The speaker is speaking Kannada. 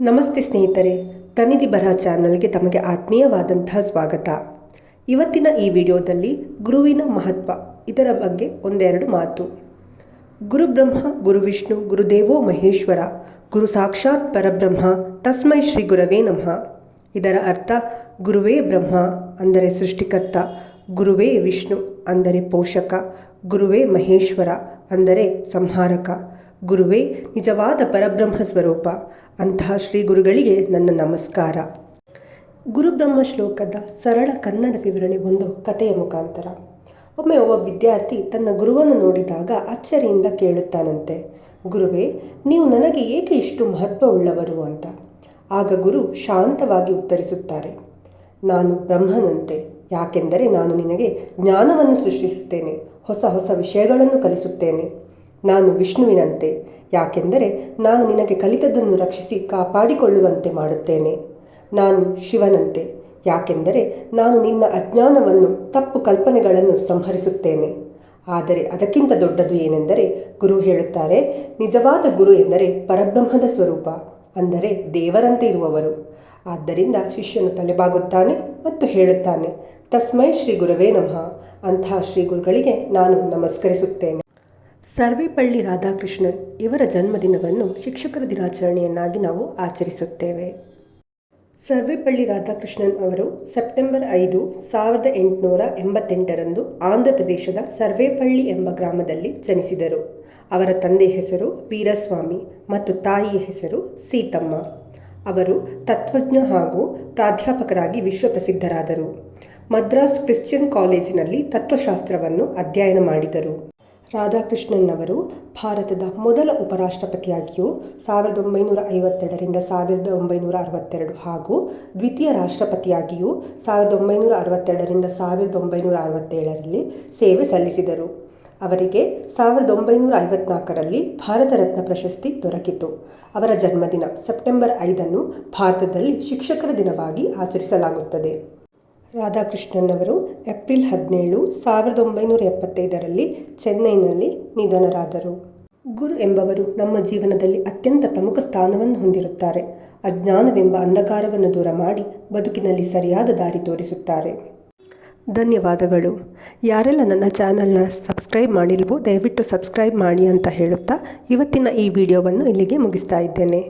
ನಮಸ್ತೆ ಸ್ನೇಹಿತರೆ ಪ್ರನಿಧಿ ಬರಹ ಚಾನಲ್ಗೆ ತಮಗೆ ಆತ್ಮೀಯವಾದಂತಹ ಸ್ವಾಗತ. ಇವತ್ತಿನ ಈ ವಿಡಿಯೋದಲ್ಲಿ ಗುರುವಿನ ಮಹತ್ವ, ಇದರ ಬಗ್ಗೆ ಒಂದೆರಡು ಮಾತು. ಗುರು ಬ್ರಹ್ಮ, ಗುರು ವಿಷ್ಣು ಗುರುದೇವೋ ಮಹೇಶ್ವರ, ಗುರು ಸಾಕ್ಷಾತ್ ಪರಬ್ರಹ್ಮ, ತಸ್ಮೈ ಶ್ರೀ ಗುರವೇ ನಮಃ. ಇದರ ಅರ್ಥ, ಗುರುವೇ ಬ್ರಹ್ಮ, ಅಂದರೆ ಸೃಷ್ಟಿಕರ್ತ, ಗುರುವೇ ವಿಷ್ಣು, ಅಂದರೆ ಪೋಷಕ, ಗುರುವೇ ಮಹೇಶ್ವರ, ಅಂದರೆ ಸಂಹಾರಕ. ಗುರುವೇ, ನಿಜವಾದ ಪರಬ್ರಹ್ಮ ಸ್ವರೂಪ. ಅಂತಹ ಶ್ರೀ ಗುರುಗಳಿಗೆ ನನ್ನ ನಮಸ್ಕಾರ. ಗುರುಬ್ರಹ್ಮ ಶ್ಲೋಕದ ಸರಳ ಕನ್ನಡ ವಿವರಣೆ ಒಂದು ಕಥೆಯ ಮುಖಾಂತರ. ಒಮ್ಮೆ ಒಬ್ಬ ವಿದ್ಯಾರ್ಥಿ ತನ್ನ ಗುರುವನ್ನು ನೋಡಿದಾಗ ಅಚ್ಚರಿಯಿಂದ ಕೇಳುತ್ತಾನಂತೆ. ಗುರುವೇ, ನೀವು ನನಗೆ ಏಕೆ ಇಷ್ಟು ಮಹತ್ವವುಳ್ಳವರು ಅಂತ. ಆಗ ಗುರು ಶಾಂತವಾಗಿ ಉತ್ತರಿಸುತ್ತಾರೆ. ನಾನು ಬ್ರಹ್ಮನಂತೆ, ಯಾಕೆಂದರೆ ನಾನು ನಿನಗೆ ಜ್ಞಾನವನ್ನು ಸೃಷ್ಟಿಸುತ್ತೇನೆ, ಹೊಸ ಹೊಸ ವಿಷಯಗಳನ್ನು ಕಲಿಸುತ್ತೇನೆ. ನಾನು ವಿಷ್ಣುವಿನಂತೆ, ಯಾಕೆಂದರೆ ನಾನು ನಿನಗೆ ಕಲಿತದ್ದನ್ನು ರಕ್ಷಿಸಿ ಕಾಪಾಡಿಕೊಳ್ಳುವಂತೆ ಮಾಡುತ್ತೇನೆ. ನಾನು ಶಿವನಂತೆ, ಯಾಕೆಂದರೆ ನಾನು ನಿನ್ನ ಅಜ್ಞಾನವನ್ನು, ತಪ್ಪು ಕಲ್ಪನೆಗಳನ್ನು ಸಂಹರಿಸುತ್ತೇನೆ. ಆದರೆ ಅದಕ್ಕಿಂತ ದೊಡ್ಡದು ಏನೆಂದರೆ, ಗುರು ಹೇಳುತ್ತಾರೆ, ನಿಜವಾದ ಗುರು ಎಂದರೆ ಪರಬ್ರಹ್ಮದ ಸ್ವರೂಪ, ಅಂದರೆ ದೇವರಂತೆ ಇರುವವರು. ಆದ್ದರಿಂದ ಶಿಷ್ಯನು ತಲೆಬಾಗುತ್ತಾನೆ ಮತ್ತು ಹೇಳುತ್ತಾನೆ, ತಸ್ಮೈ ಶ್ರೀ ಗುರುವೇ ನಮಃ, ಅಂತಹ ಶ್ರೀ ಗುರುಗಳಿಗೆ ನಾನು ನಮಸ್ಕರಿಸುತ್ತೇನೆ. ಸರ್ವೇಪಳ್ಳಿ ರಾಧಾಕೃಷ್ಣನ್ ಇವರ ಜನ್ಮದಿನವನ್ನು ಶಿಕ್ಷಕರ ದಿನಾಚರಣೆಯನ್ನಾಗಿ ನಾವು ಆಚರಿಸುತ್ತೇವೆ. ಸರ್ವೇಪಳ್ಳಿ ರಾಧಾಕೃಷ್ಣನ್ ಅವರು ಸೆಪ್ಟೆಂಬರ್ ಐದು, ಸಾವಿರದ ಎಂಟುನೂರ ಎಂಬತ್ತೆಂಟರಂದು ಆಂಧ್ರ ಪ್ರದೇಶದ ಸರ್ವೇಪಳ್ಳಿ ಎಂಬ ಗ್ರಾಮದಲ್ಲಿ ಜನಿಸಿದರು. ಅವರ ತಂದೆ ಹೆಸರು ವೀರಸ್ವಾಮಿ ಮತ್ತು ತಾಯಿಯ ಹೆಸರು ಸೀತಮ್ಮ. ಅವರು ತತ್ವಜ್ಞ ಹಾಗೂ ಪ್ರಾಧ್ಯಾಪಕರಾಗಿ ವಿಶ್ವಪ್ರಸಿದ್ಧರಾದರು. ಮದ್ರಾಸ್ ಕ್ರಿಶ್ಚಿಯನ್ ಕಾಲೇಜಿನಲ್ಲಿ ತತ್ವಶಾಸ್ತ್ರವನ್ನು ಅಧ್ಯಯನ ಮಾಡಿದರು. ರಾಧಾಕೃಷ್ಣನ್ ಅವರು ಭಾರತದ ಮೊದಲ ಉಪರಾಷ್ಟ್ರಪತಿಯಾಗಿಯೂ ಸಾವಿರದ ಒಂಬೈನೂರ ಐವತ್ತೆರಡರಿಂದ ಸಾವಿರದ ಒಂಬೈನೂರ ಅರವತ್ತೆರಡು ಹಾಗೂ ದ್ವಿತೀಯ ರಾಷ್ಟ್ರಪತಿಯಾಗಿಯೂ ಸಾವಿರದ ಒಂಬೈನೂರ ಅರವತ್ತೆರಡರಿಂದ ಸಾವಿರದ ಒಂಬೈನೂರ ಅರವತ್ತೇಳರಲ್ಲಿ ಸೇವೆ ಸಲ್ಲಿಸಿದರು. ಅವರಿಗೆ ಸಾವಿರದ ಒಂಬೈನೂರ ಐವತ್ನಾಲ್ಕರಲ್ಲಿ ಭಾರತ ರತ್ನ ಪ್ರಶಸ್ತಿ ದೊರಕಿತು. ಅವರ ಜನ್ಮದಿನ ಸೆಪ್ಟೆಂಬರ್ ಐದನ್ನು ಭಾರತದಲ್ಲಿ ಶಿಕ್ಷಕರ ದಿನವಾಗಿ ಆಚರಿಸಲಾಗುತ್ತದೆ. ರಾಧಾಕೃಷ್ಣನ್ ಏಪ್ರಿಲ್ ಹದಿನೇಳು ಸಾವಿರದ ಒಂಬೈನೂರ ಎಪ್ಪತ್ತೈದರಲ್ಲಿ ಚೆನ್ನೈನಲ್ಲಿ ನಿಧನರಾದರು. ಗುರು ಎಂಬವರು ನಮ್ಮ ಜೀವನದಲ್ಲಿ ಅತ್ಯಂತ ಪ್ರಮುಖ ಸ್ಥಾನವನ್ನು ಹೊಂದಿರುತ್ತಾರೆ. ಅಜ್ಞಾನವೆಂಬ ಅಂಧಕಾರವನ್ನು ದೂರ ಮಾಡಿ ಬದುಕಿನಲ್ಲಿ ಸರಿಯಾದ ದಾರಿ ತೋರಿಸುತ್ತಾರೆ. ಧನ್ಯವಾದಗಳು. ಯಾರೆಲ್ಲ ನನ್ನ ಚಾನಲ್ನ ಸಬ್ಸ್ಕ್ರೈಬ್ ಮಾಡಿಲ್ವೋ ದಯವಿಟ್ಟು ಸಬ್ಸ್ಕ್ರೈಬ್ ಮಾಡಿ ಅಂತ ಹೇಳುತ್ತಾ ಇವತ್ತಿನ ಈ ವಿಡಿಯೋವನ್ನು ಇಲ್ಲಿಗೆ ಮುಗಿಸ್ತಾ ಇದ್ದೇನೆ.